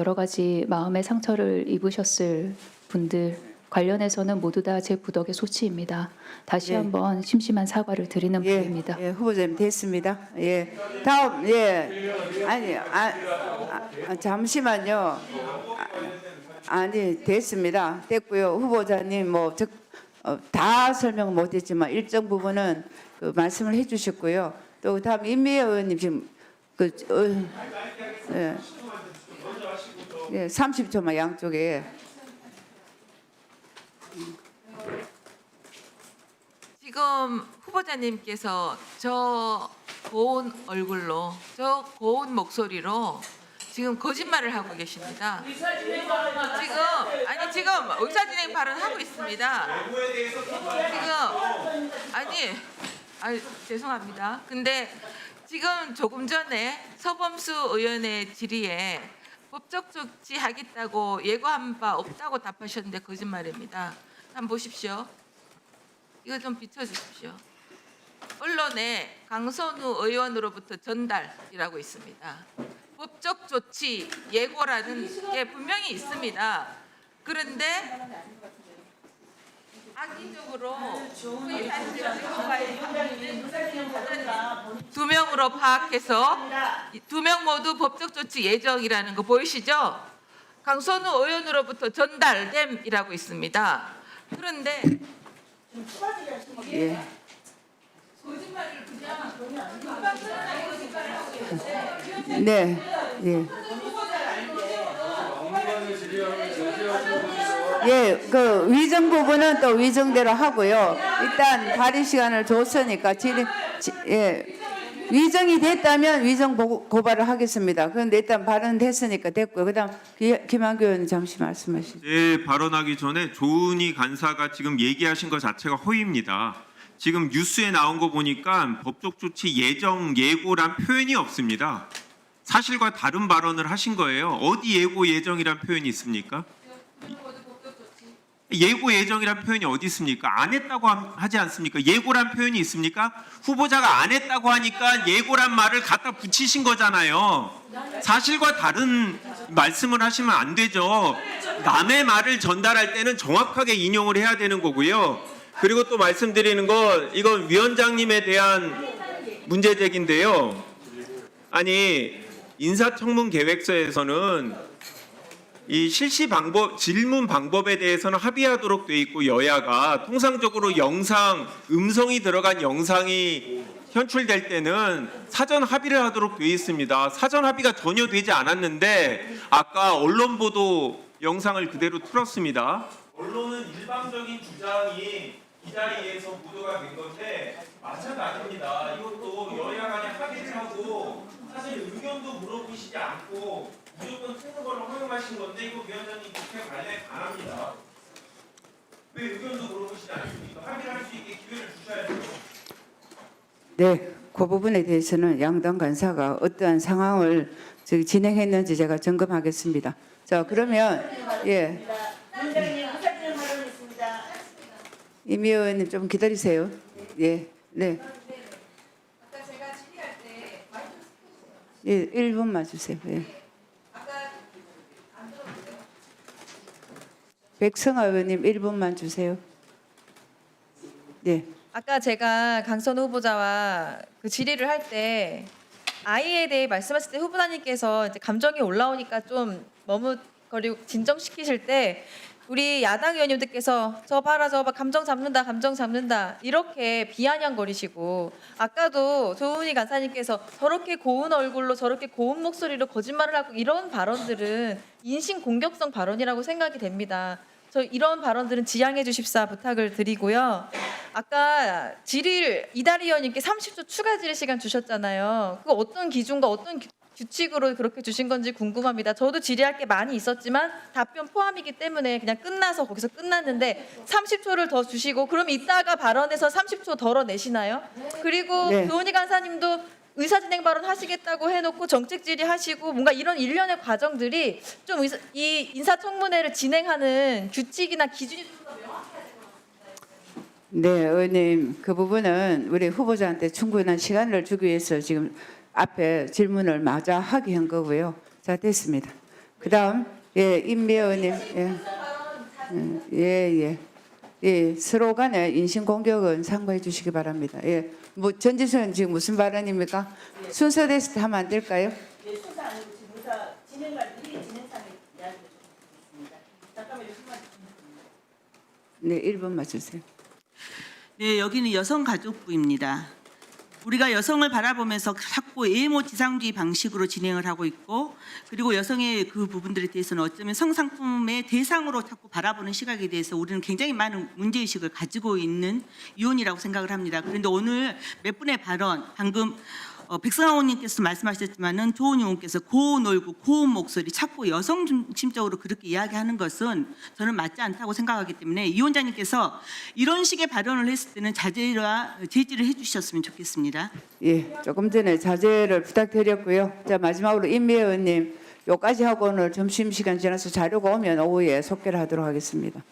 여러 가지 마음의 상처를 입으셨을 분들 관련해서는 모두 다 제 부덕의 소치입니다. 다시 네. 한번 심심한 사과를 드리는 예, 바입니다. 예, 후보자님 됐습니다. 예, 다음 예, 아니, 아, 아, 아, 잠시만요. 아, 아니 됐습니다. 됐고요. 후보자님 뭐 즉, 어, 다 설명 못했지만 일정 부분은 그 말씀을 해주셨고요. 또 다음 임미애 의원님 지금 그 어, 예, 예, 30초만 양쪽에 지금 후보자님께서 저 고운 얼굴로 저 고운 목소리로 지금 거짓말을 하고 계십니다. 지금 아니 지금 의사진행 발언 하고 있습니다. 지금 아니 아 죄송합니다. 근데 지금 조금 전에 서범수 의원의 질의에 법적 조치하겠다고 예고한 바 없다고 답하셨는데 거짓말입니다. 한번 보십시오. 이거 좀 비춰주십시오. 언론에 강선우 의원으로부터 전달이라고 있습니다. 법적 조치 예고라는 게 분명히 있습니다. 그런데 악의적으로 두 명으로 파악해서 두 명 모두 법적 조치 예정이라는 거 보이시죠? 강선우 의원으로부터 전달됨이라고 있습니다. 그런데 예. 네, 예. 예, 그 위정 부분은 또 위정대로 하고요. 일단 발의 시간을 줬으니까 질의, 지- 예. 위정이 됐다면 위정 보- 고발을 하겠습니다. 그런데 일단 발언 됐으니까 됐고요. 그다음 기- 김한규 의원 잠시 말씀하시죠. 제 발언하기 전에 조은희 간사가 지금 얘기하신 것 자체가 허위입니다. 지금 뉴스에 나온 거 보니까 법적 조치 예정 예고란 표현이 없습니다. 사실과 다른 발언을 하신 거예요. 어디 예고 예정이란 표현이 있습니까? 예고 예정이란 표현이 어디 있습니까? 안 했다고 함- 하지 않습니까? 예고란 표현이 있습니까? 후보자가 안 했다고 하니까 예고란 말을 갖다 붙이신 거잖아요. 사실과 다른 말씀을 하시면 안 되죠. 남의 말을 전달할 때는 정확하게 인용을 해야 되는 거고요. 그리고 또 말씀드리는 건 이건 위원장님에 대한 문제 제기인데요. 아니 인사청문 계획서에서는 이 실시 방법 질문 방법에 대해서는 합의하도록 돼 있고 여야가 통상적으로 영상 음성이 들어간 영상이 현출될 때는 사전 합의를 하도록 돼 있습니다. 사전 합의가 전혀 되지 않았는데 아까 언론 보도 영상을 그대로 틀었습니다. 언론은 일방적인 주장이 이 자리에서 보도가 된 건데 마찬가지입니다. 이것도 여야 간에 합의를 하고 사실 의견도 물어보시지 않고 무조건 쓰는 거를 허용하신 건데 이거 위원장님 국회 관례 안 합니다. 왜 의견도 물어보시지 않습니까? 합의를 할수 있게 기회를 주셔야죠. 네, 그 부분에 대해서는 양당 간사가 어떠한 상황을 진행했는지 제가 점검하겠습니다. 자, 그러면 예, 발언했습니다. 임 의원님 좀 기다리세요. 예, 네, 아까 제가 질의할 때 예, 1분만 주세요. 예. 백성아 의원님 1분만 주세요. 네, 아까 제가 강선 후보자와 그 질의를 할 때 아이에 대해 말씀하실 때 후보자님께서 이제 감정이 올라오니까 좀 머뭇거리고 진정시키실 때 우리 야당 의원님들께서 저 봐라 저 봐 감정 잡는다 감정 잡는다 이렇게 비아냥거리시고 아까도 조은희 간사님께서 저렇게 고운 얼굴로 저렇게 고운 목소리로 거짓말을 하고 이런 발언들은 인신 공격성 발언이라고 생각이 됩니다. 저 이런 발언들은 지양해 주십사 부탁을 드리고요. 아까 질의 이다리 의원님께 30초 추가 질의 시간 주셨잖아요. 그 어떤 기준과 어떤 규- 규칙으로 그렇게 주신 건지 궁금합니다. 저도 질의할 게 많이 있었지만 답변 포함이기 때문에 그냥 끝나서 거기서 끝났는데 30초를 더 주시고 그럼 이따가 발언해서 30초 덜어내시나요? 그리고 네. 조은희 간사님도 의사진행 발언 하시겠다고 해놓고 정책 질의하시고 뭔가 이런 일련의 과정들이 좀 이 인사청문회를 진행하는 규칙이나 기준이 좀 더 명확해야 될것 같아요. 네, 의원님 그 부분은 우리 후보자한테 충분한 시간을 주기 위해서 지금 앞에 질문을 마저 하게 한 거고요. 자, 됐습니다. 그다음 예 임미애님 예. 예, 예. 예, 서로 간에 인신 공격은 참고해 주시기 바랍니다. 예. 뭐 전지수는 지금 무슨 발언입니까? 순서대로 하면 안 될까요? 예, 수사 아니고 지금 의사 진행관 일 진행상의 이야기를 좀 듣겠습니다. 잠깐만요. 네, 1번만 주세요. 네, 여기는 여성가족부입니다. 우리가 여성을 바라보면서 자꾸 외모 지상주의 방식으로 진행을 하고 있고 그리고 여성의 그 부분들에 대해서는 어쩌면 성상품의 대상으로 자꾸 바라보는 시각에 대해서 우리는 굉장히 많은 문제의식을 가지고 있는 위원이라고 생각을 합니다. 그런데 오늘 몇 분의 발언 방금 어, 백성아 의원님께서 말씀하셨지만은 조은 의원께서 고운 얼굴, 고운 목소리, 자꾸 여성 중심적으로 그렇게 이야기하는 것은 저는 맞지 않다고 생각하기 때문에 이 위원장님께서 이런 식의 발언을 했을 때는 자제와 제지를 해주셨으면 좋겠습니다. 예, 조금 전에 자제를 부탁드렸고요. 자, 마지막으로 임미애 의원님 요까지 하고 오늘 점심시간 지나서 자료가 오면 오후에 속개를 하도록 하겠습니다.